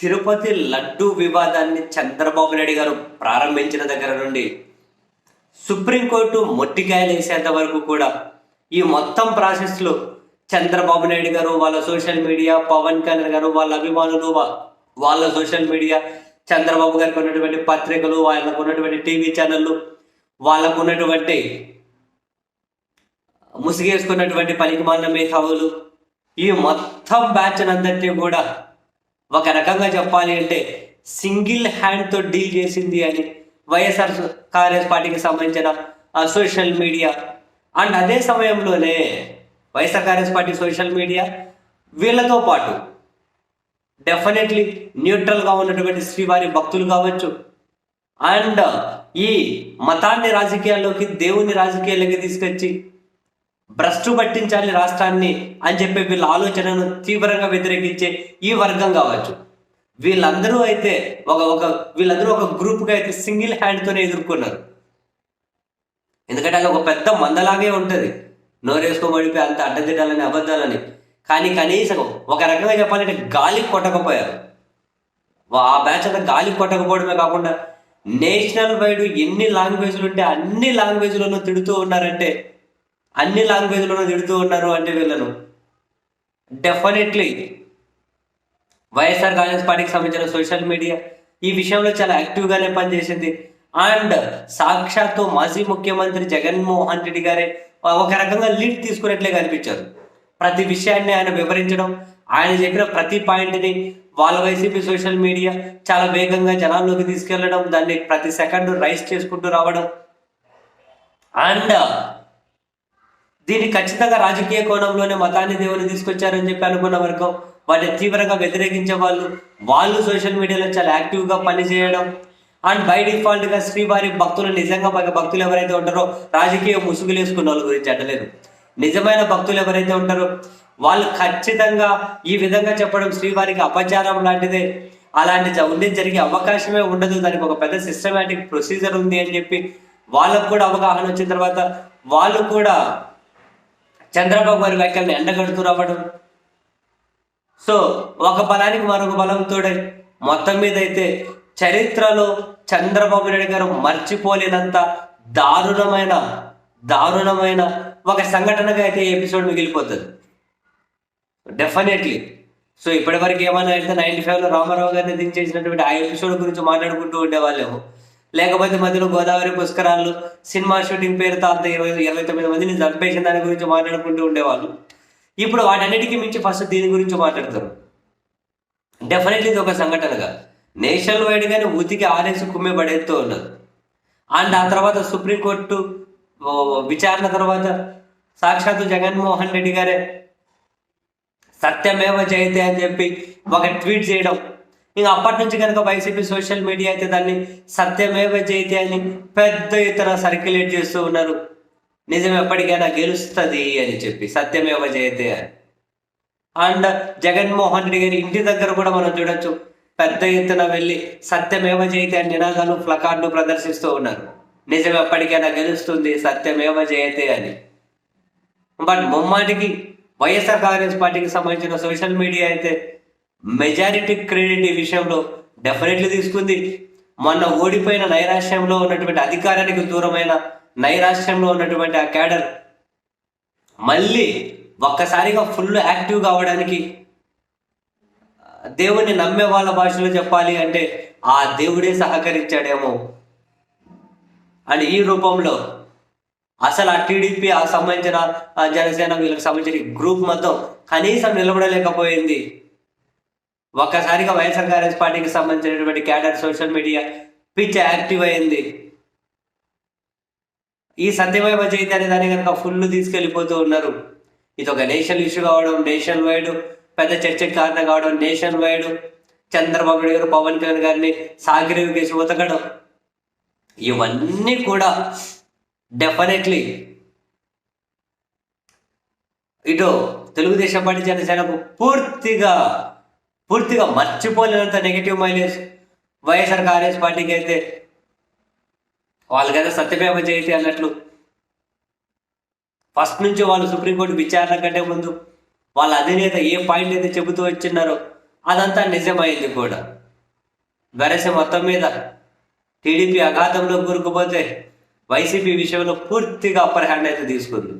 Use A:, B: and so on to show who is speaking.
A: తిరుపతి లడ్డు వివాదాన్ని చంద్రబాబు నాయుడు గారు ప్రారంభించిన దగ్గర నుండి సుప్రీంకోర్టు మొట్టికాయలు వేసేంత వరకు కూడా ఈ మొత్తం ప్రాసెస్లో చంద్రబాబు నాయుడు గారు వాళ్ళ సోషల్ మీడియా పవన్ కళ్యాణ్ గారు వాళ్ళ అభిమానులు వాళ్ళ సోషల్ మీడియా చంద్రబాబు గారికి ఉన్నటువంటి పత్రికలు వాళ్ళకు ఉన్నటువంటి టీవీ ఛానళ్ళు వాళ్ళకు ఉన్నటువంటి ముసిగేసుకున్నటువంటి పనికి మాలిన మేధావులు ఈ మొత్తం బ్యాచ్ అంతటి కూడా ఒక రకంగా చెప్పాలి అంటే సింగిల్ హ్యాండ్తో డీల్ చేసింది అని వైఎస్ఆర్ కాంగ్రెస్ పార్టీకి సంబంధించిన సోషల్ మీడియా. అండ్ అదే సమయంలోనే YSR Congress party social media వీళ్ళతో పాటు డెఫినెట్లీ న్యూట్రల్గా ఉన్నటువంటి శ్రీవారి భక్తులు కావచ్చు. అండ్ ఈ మతాన్ని రాజకీయాల్లోకి దేవుని రాజకీయాల్లోకి తీసుకొచ్చి భ్రష్టు పట్టించాలి రాష్ట్రాన్ని అని చెప్పి వీళ్ళ ఆలోచనను తీవ్రంగా వ్యతిరేకించే ఈ వర్గం కావచ్చు. వీళ్ళందరూ అయితే ఒక ఒక వీళ్ళందరూ ఒక గ్రూప్గా అయితే సింగిల్ హ్యాండ్తోనే ఎదుర్కొన్నారు. ఎందుకంటే అది ఒక పెద్ద మందలాగే ఉంటుంది. నోరేసుకోబడిపోయి అంత అడ్డదిడ్డాలని అబద్ధాలని. కానీ కనీసం ఒక రకంగా చెప్పాలంటే గాలి కొట్టకపోయారు. వా- ఆ బ్యాచ్ అంతా గాలి కొట్టకపోవడమే కాకుండా నేషనల్ వైడ్ ఎన్ని లాంగ్వేజ్లు ఉంటే అన్ని లాంగ్వేజ్లను తిడుతూ ఉన్నారంటే అన్ని లాంగ్వేజ్లోనూ తిడుతూ ఉన్నారు అంటే వీళ్ళను. డెఫినెట్లీ వైఎస్ఆర్ కాంగ్రెస్ పార్టీకి సంబంధించిన సోషల్ మీడియా ఈ విషయంలో చాలా యాక్టివ్గానే పనిచేసింది. అండ్ సాక్షాత్తు మాజీ ముఖ్యమంత్రి జగన్మోహన్ రెడ్డి గారే ఒక రకంగా లీడ్ తీసుకున్నట్లే కనిపించారు. ప్రతి విషయాన్ని ఆయన వివరించడం ఆయన చెప్పిన ప్రతి పాయింట్ని వాళ్ళ వైసీపీ సోషల్ మీడియా చాలా వేగంగా జనాల్లోకి తీసుకెళ్ళడం దాన్ని ప్రతి సెకండ్ రైస్ చేసుకుంటూ రావడం. అండ్ దీన్ని ఖచ్చితంగా రాజకీయ కోణంలోనే మతాన్ని దేవుని తీసుకొచ్చారని చెప్పి అనుకున్న వర్గం. వాళ్ళని తీవ్రంగా వ్యతిరేకించే వాళ్ళు. వాళ్ళు సోషల్ మీడియాలో చాలా యాక్టివ్గా పనిచేయడం. అండ్ బై డిఫాల్ట్గా శ్రీవారి భక్తులు నిజంగా భక్తులు ఎవరైతే ఉంటారో రాజకీయ ముసుగులు వేసుకున్న వాళ్ళ గురించి అంటలేదు నిజమైన భక్తులు ఎవరైతే ఉంటారో వాళ్ళు ఖచ్చితంగా ఈ విధంగా చెప్పడం శ్రీవారికి అపచారం లాంటిదే. అలాంటి జ- ఉండి జరిగే అవకాశమే ఉండదు. దానికి ఒక పెద్ద సిస్టమేటిక్ ప్రొసీజర్ ఉంది అని చెప్పి వాళ్ళకు కూడా అవగాహన వచ్చిన తర్వాత వాళ్ళు కూడా చంద్రబాబు గారి వ్యాఖ్యలను ఎండగడుతూ రావడం. సో ఒక బలానికి మరొక బలం తోడై మొత్తం మీద అయితే చరిత్రలో చంద్రబాబు నాయుడు గారు మర్చిపోలేనంత దారుణమైన దారుణమైన ఒక సంఘటనగా అయితే ఈ ఎపిసోడ్ మిగిలిపోతుంది. డెఫినెట్లీ సో ఇప్పటివరకు ఏమైనా అయితే నైన్టీ ఫైవ్లో రామారావు గారిని దించేసినటువంటి ఆ ఎపిసోడ్ గురించి మాట్లాడుకుంటూ ఉండేవాళ్ళేమో. లేకపోతే మధ్యలో గోదావరి పుష్కరాలు సినిమా షూటింగ్ పేరు తాత ఇరవై ఇరవై తొమ్మిది మందిని చంపేసిన దాని గురించి మాట్లాడుకుంటూ ఉండేవాళ్ళు. ఇప్పుడు వాటన్నిటికీ మించి ఫస్ట్ దీని గురించి మాట్లాడతారు. డెఫినెట్లీ ఇది ఒక సంఘటనగా. నేషనల్ వైడ్ గానే ఉతికి ఆరేసి కుమ్మె పడేస్తూ ఉన్నారు అండ్ ఆ తర్వాత సుప్రీంకోర్టు విచారణ తర్వాత సాక్షాత్తు జగన్మోహన్ రెడ్డి గారే సత్యమేవ జయతే అని చెప్పి ఒక ట్వీట్ చేయడం. ఇంకా అప్పటి నుంచి కనుక వైసీపీ సోషల్ మీడియా అయితే దాన్ని సత్యమేవ జయతే అని పెద్ద ఎత్తున సర్క్యులేట్ చేస్తూ ఉన్నారు. నిజం ఎప్పటికైనా గెలుస్తుంది అని చెప్పి సత్యమేవ జయతే అని. అండ్ జగన్మోహన్ రెడ్డి గారి ఇంటి దగ్గర కూడా మనం చూడొచ్చు పెద్ద ఎత్తున వెళ్ళి సత్యమేవ జయతే అని నినాదాలు ప్లకార్డు ప్రదర్శిస్తూ ఉన్నారు. నిజం ఎప్పటికైనా గెలుస్తుంది సత్యమేవ జయతే అని. బట్ ముమ్మాటికి వైఎస్ఆర్ కాంగ్రెస్ పార్టీకి సంబంధించిన సోషల్ మీడియా అయితే మెజారిటీ క్రెడిట్ ఈ విషయంలో డెఫినెట్లీ తీసుకుంది. మొన్న ఓడిపోయిన నైరాశ్యంలో ఉన్నటువంటి అధికారానికి దూరమైన నైరాశ్యంలో ఉన్నటువంటి ఆ క్యాడర్ మళ్ళీ ఒక్కసారిగా ఫుల్ యాక్టివ్ కావడానికి దేవుణ్ణి నమ్మే వాళ్ళ భాషలో చెప్పాలి అంటే ఆ దేవుడే సహకరించాడేమో అండ్ ఈ రూపంలో అసలు ఆ టీడీపీ ఆ సంబంధించిన జనసేన వీళ్ళకి సంబంధించిన గ్రూప్ మొత్తం కనీసం నిలబడలేకపోయింది. ఒక్కసారిగా వైఎస్ఆర్ కాంగ్రెస్ పార్టీకి సంబంధించినటువంటి cadre social media pitch active అయింది. ఈ సత్యమేవ జయతే అనే దాన్ని కనుక ఫుల్ తీసుకెళ్ళిపోతూ ఉన్నారు. ఇది ఒక నేషనల్ ఇష్యూ కావడం నేషన్ వైడ్ పెద్ద చర్చకి కారణం కావడం నేషన్ వైడ్ చంద్రబాబు నాయుడు గారు పవన్ కళ్యాణ్ గారిని సాగిరేవి కేసు ఉతకడం. ఇవన్నీ కూడా డెఫినెట్లీ ఇటు తెలుగుదేశం పార్టీ జనసేనకు పూర్తిగా పూర్తిగా మర్చిపోలేనంత నెగిటివ్ మైలేజ్ వైఎస్ఆర్ కాంగ్రెస్ పార్టీకి అయితే వాళ్ళు కదా సత్యమేమ జయతే అన్నట్లు. ఫస్ట్ నుంచి వాళ్ళు సుప్రీంకోర్టు విచారణ కంటే ముందు వాళ్ళ అధినేత ఏ పాయింట్ అయితే చెబుతూ వచ్చిన్నారో అదంతా నిజమైంది కూడా. వెరస మొత్తం మీద టీడీపీ అఘాతంలో కూరుకుపోతే వైసీపీ విషయంలో పూర్తిగా అప్పర్ హ్యాండ్ అయితే తీసుకుంది.